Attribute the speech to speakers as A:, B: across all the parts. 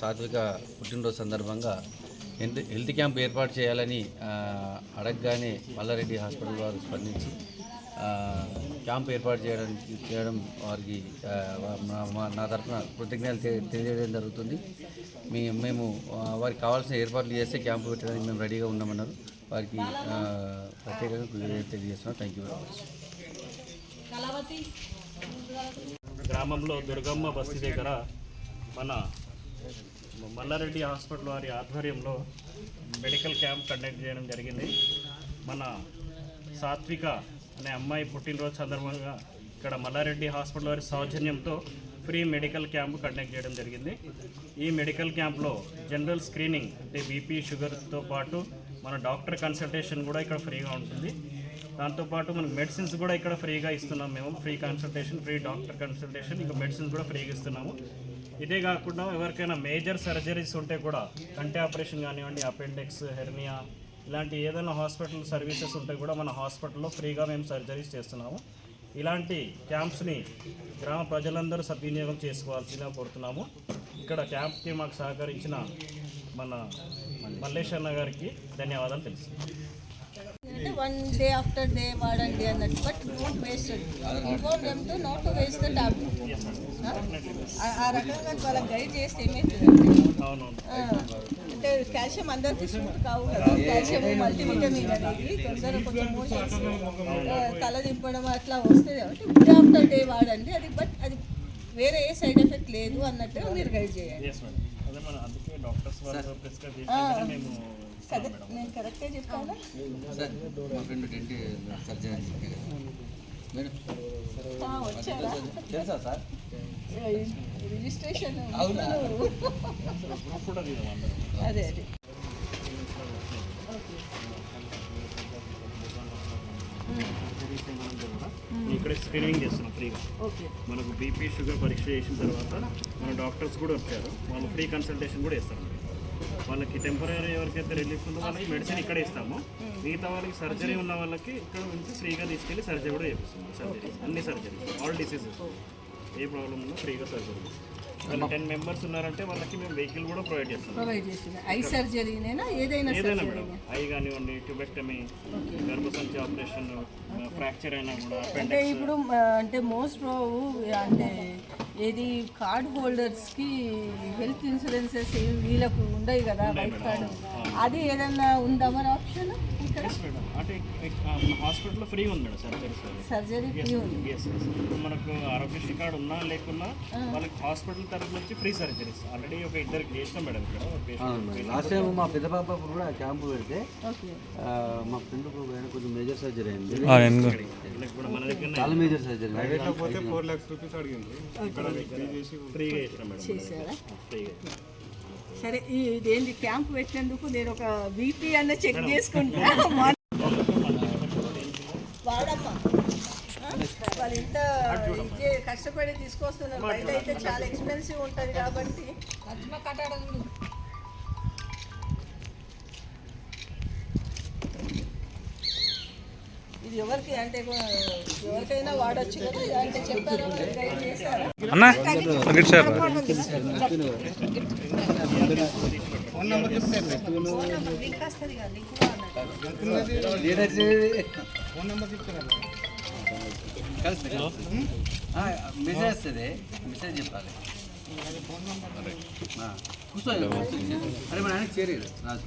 A: సాత్విక పుట్టినరోజు సందర్భంగా హెల్త్ హెల్త్ క్యాంప్ ఏర్పాటు చేయాలని అడగగానే మల్లారెడ్డి హాస్పిటల్ వారు స్పందించి క్యాంప్ ఏర్పాటు చేయడానికి చేయడం వారికి నా తరఫున కృతజ్ఞతలు తె- తెలియజేయడం జరుగుతుంది. మీ మేము వారికి కావాల్సిన ఏర్పాట్లు చేస్తే క్యాంపు పెట్టడానికి మేము రెడీగా ఉన్నామన్నారు. వారికి ప్రత్యేకంగా తెలియజేస్తున్నాం. థ్యాంక్ యూ వెరీ మచ్
B: గ్రామంలో దుర్గమ్మ బస్తీ దగ్గర మన మల్లారెడ్డి హాస్పిటల్ వారి ఆధ్వర్యంలో మెడికల్ క్యాంప్ కండక్ట్ చేయడం జరిగింది. మన సాత్విక అనే అమ్మాయి పుట్టినరోజు సందర్భంగా ఇక్కడ మల్లారెడ్డి హాస్పిటల్ వారి సౌజన్యంతో ఫ్రీ మెడికల్ క్యాంప్ కండక్ట్ చేయడం జరిగింది. ఈ మెడికల్ క్యాంప్లో జనరల్ స్క్రీనింగ్ అంటే బీపీ షుగర్తో పాటు మన డాక్టర్ కన్సల్టేషన్ కూడా ఇక్కడ ఫ్రీగా ఉంటుంది. దాంతోపాటు మనకు మెడిసిన్స్ కూడా ఇక్కడ ఫ్రీగా ఇస్తున్నాం మేము. Free consultation free doctor consultation ఇంకా మెడిసిన్స్ కూడా ఫ్రీగా ఇస్తున్నాము. ఇదే కాకుండా ఎవరికైనా మేజర్ సర్జరీస్ ఉంటే కూడా కంటే ఆపరేషన్ కానివ్వండి అపెండిక్స్ హెర్నియా ఇలాంటి ఏదైనా హాస్పిటల్ సర్వీసెస్ ఉంటే కూడా మన హాస్పిటల్లో ఫ్రీగా మేము సర్జరీస్ చేస్తున్నాము. ఇలాంటి క్యాంప్స్ని గ్రామ ప్రజలందరూ సద్వినియోగం చేసుకోవాల్సిందిగా కోరుతున్నాము. ఇక్కడ క్యాంప్కి మాకు సహకరించిన మన మల్లేశ్వర గారికి ధన్యవాదాలు తెలుసు.
C: అంటే వన్ డే ఆఫ్టర్ డే వాడండి అన్నట్టు but don't waste inform them to not to waste the tablet ఆ రకంగా వాళ్ళకి గైడ్ చేస్తే ఏమవుతుందంటే అంటే కాల్షియం అందరికీ సూట్ కావు కదా. కాల్షియం మల్టీవిటమిన్ అనేది తొందరగా కొంచెం మోషన్స్ తల దింపడం అట్లా వస్తుంది కాబట్టి డే ఆఫ్టర్ డే వాడండి. అది బట్ అది వేరే ఏ సైడ్ ఎఫెక్ట్ లేదు అన్నట్టు మీరు గైడ్ చేయాలి. నేను కరెక్టే చెప్పాను
A: మా ఫ్రెండ్ డెంటి సర్జన్ మేడం.
C: వచ్చారా?
A: తెలుసా సార్?
C: రిజిస్ట్రేషన్ అదే అదే.
B: ఇక్కడ స్క్రీనింగ్ చేస్తున్నాం ఫ్రీగా.
C: ఓకే
B: మనకు బీపీ షుగర్ పరీక్ష చేసిన తర్వాత మన డాక్టర్స్ కూడా వచ్చారు. వాళ్ళు ఫ్రీ కన్సల్టేషన్ కూడా ఇస్తారు వాళ్ళకి టెంపరీ ఎవరికైతే రిలీఫ్ ఉందో వాళ్ళకి మెడిసిన్ ఇక్కడ ఇస్తాము. మిగతా వాళ్ళకి సర్జరీ ఉన్న వాళ్ళకి ఇక్కడ నుంచి ఫ్రీగా తీసుకెళ్ళి సర్జరీ కూడా చేపిస్తాము సర్జరీ అన్ని సర్జరీ ఆల్ డిసీజెస్ ఏ ప్రాబ్లం ఉన్నా ఫ్రీగా సర్జరీ టెన్ మెంబర్స్ ఉన్నారంటే వాళ్ళకి మేము వెహికల్ కూడా ప్రొవైడ్ చేస్తాం.
C: ప్రొవైడ్ చేసింది ఐ సర్జరీనేనా? ఏదైనా
B: ఏదైనా మేడం. ఐ కానివ్వండి ట్యూబెక్టమీ గర్భసంచి ఆపరేషన్ ఫ్రాక్చర్ అయినా కూడా
C: అంటే ఇప్పుడు అంటే మోస్ట్ అంటే ఏది కార్డ్ హోల్డర్స్కి హెల్త్ ఇన్సూరెన్సెస్ వీళ్ళకు ఉండవు కదా వైట్ కార్డు. అది ఏదన్నా ఉందా మరి ఆప్షన్ ఇక్కడ?
B: అంటే హాస్పిటల్లో ఫ్రీ ఉంది మేడం సర్జరీస్
C: సర్జరీ ఫ్రీ ఉంది.
B: ఇప్పుడు మనకు ఆరోగ్యశ్రీ కార్డు ఉన్నా లేకున్నా వాళ్ళకి హాస్పిటల్ తరఫు నుంచి ఫ్రీ సర్జరీస్ ఆల్రెడీ ఒక ఇద్దరికి చేస్తాం మేడం ఇక్కడ.
A: లాస్ట్ టైం మా పెద్ద పాప కూడా క్యాంపు పెడితే మా ఫ్రెండ్ కొంచెం మేజర్ సర్జరీ అయింది.
B: వీళ్ళకి కూడా మన దగ్గర
A: చాలా మేజర్ సర్జరీ
B: ఫ్రీగా చేస్తాం మేడం
C: చేశారా
B: ఫ్రీగా
C: సరే ఈ ఇదేంటి క్యాంప్ పెట్టినందుకు నేను ఒక బీపీ అన్న చెక్ చేసుకుంటా? వాళ్ళు ఇంత ఇది కష్టపడి తీసుకొస్తున్నారు. బయట అయితే చాలా ఎక్స్పెన్సివ్ ఉంటుంది కాబట్టి. ఇది ఎవరికి అంటే ఎవరికైనా వాడచ్చు కదా అంటే చెప్పారు? గైడ్ చేశారా?
D: అన్నా ఒకటి సార్.
C: ఫోన్ నెంబర్ లింక్ వస్తుంది కదా లింక్ కూడా అన్నట్టు
A: మెసేజ్ వస్తుంది. మెసేజ్ చెప్పాలి. కూర్చోండి అరే మన ఆయనకి చేరేది రాజు.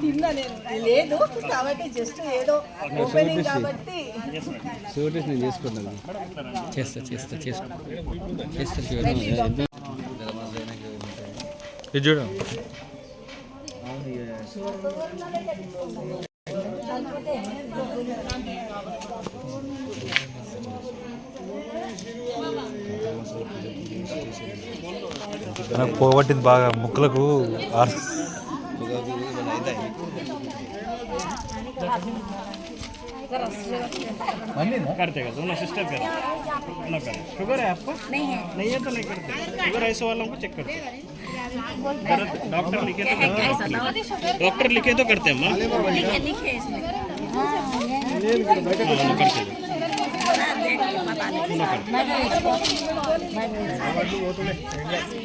C: తిన్నా నేను లేదు కాబట్టి జస్ట్ ఏదో ఓపెనింగ్ కాబట్టి
D: నేను చేసుకున్నాను చేస్తా చేస్తా చేస్తా. చేస్తా ఇది
A: నాకు పోగొట్టింది బాగా ముక్కలకు ఆర్-
B: करते का दोनों सिस्टर कर ना कर शुगर है आपको नहीं है नहीं है तो नहीं करते शुगर ऐसे वालों को चेक करते हैं। डॉक्टर लिखे तो डॉक्टर लिखे तो करते हैं माँ
C: लिखे लिखे इसमें
B: मैं देख पता
C: नहीं